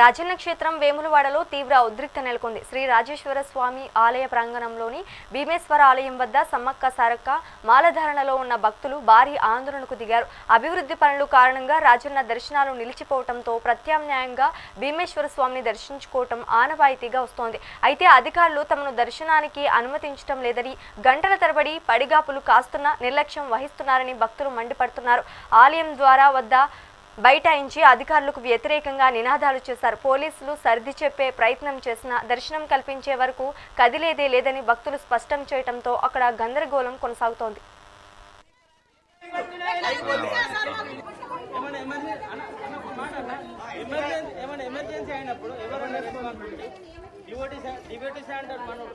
రాజన్న క్షేత్రం వేములవాడలో తీవ్ర ఉద్రిక్త నెలకొంది. శ్రీ రాజేశ్వర స్వామి ఆలయ ప్రాంగణంలోని భీమేశ్వర ఆలయం వద్ద సమ్మక్క సారక్క మాలధారణలో ఉన్న భక్తులు భారీ ఆందోళనకు దిగారు. అభివృద్ధి పనులు కారణంగా రాజన్న దర్శనాలు నిలిచిపోవడంతో ప్రత్యామ్నాయంగా భీమేశ్వర స్వామిని దర్శించుకోవటం ఆనవాయితీగా వస్తోంది. అయితే అధికారులు తమను దర్శనానికి అనుమతించడం లేదని గంటల తరబడి పడిగాపులు కాస్తున్న నిర్లక్ష్యం వహిస్తున్నారని భక్తులు మండిపడుతున్నారు. ఆలయం ద్వారా వద్ద బైఠాయించి అధికారులకు వ్యతిరేకంగా నినాదాలు చేశారు పోలీసులు సర్ది చెప్పే ప్రయత్నం చేసిన దర్శనం కల్పించే వరకు కదిలేదే లేదని భక్తులు స్పష్టం చేయడంతో అక్కడ గందరగోళం కొనసాగుతోంది ఎమర్జెన్సీ అయినప్పుడు ఎవరు రెస్పాన్సిబిలిటీ డివోటీ డివోటీ సెంటర్ మనోడు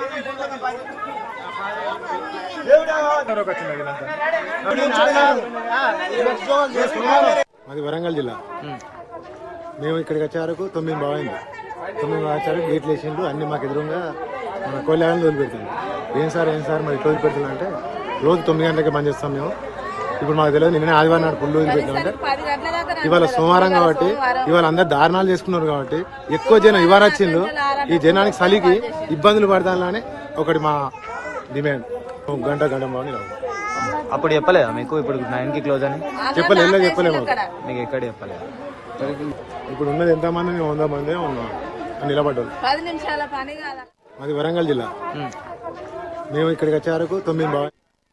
మాది వరంగల్ జిల్లా. మేము ఇక్కడికి వచ్చే వరకు తొమ్మిది బాగుంది తొమ్మిది వచ్చే వరకు గేట్లు వేసిండ్రు. అన్ని మాకు ఎదురుగా మన కోళ్ళని వదిలిపెడతాం ఏం సార్ ఏం సార్ మరి ఇట్లా వదిలిపెడతాం అంటే రోజు తొమ్మిది గంటలకే బంద్ చేస్తాం మేము. ఇప్పుడు మాకు తెలియదు నిన్న ఆదివారం నాడు పుల్లు వదిలిపెట్టామంటే ఇవాళ సోమవారం కాబట్టి ఇవాళ అందరు దారుణాలు చేసుకున్నారు కాబట్టి ఎక్కువ జనం ఇవాళ వచ్చిండ్రు. ఈ జనానికి చలికి ఇబ్బందులు పడతానని ఒకటి మా డిమాండ్. గంట గంట బాగుంది అప్పుడు చెప్పలేదా మీకు? ఇప్పుడు నైన్కి క్లోజ్ అని? చెప్పలే ఎలా చెప్పలేము మీకు. ఎక్కడ చెప్పలేదు? ఇప్పుడు ఉన్నది ఎంతమంది మేము వంద మంది ఉన్నాం. నిలబడ్డాం పది నిమిషాల పని కాదా? మాది వరంగల్ జిల్లా. మేము. ఇక్కడికి వచ్చే వరకు తొమ్మిది బాగా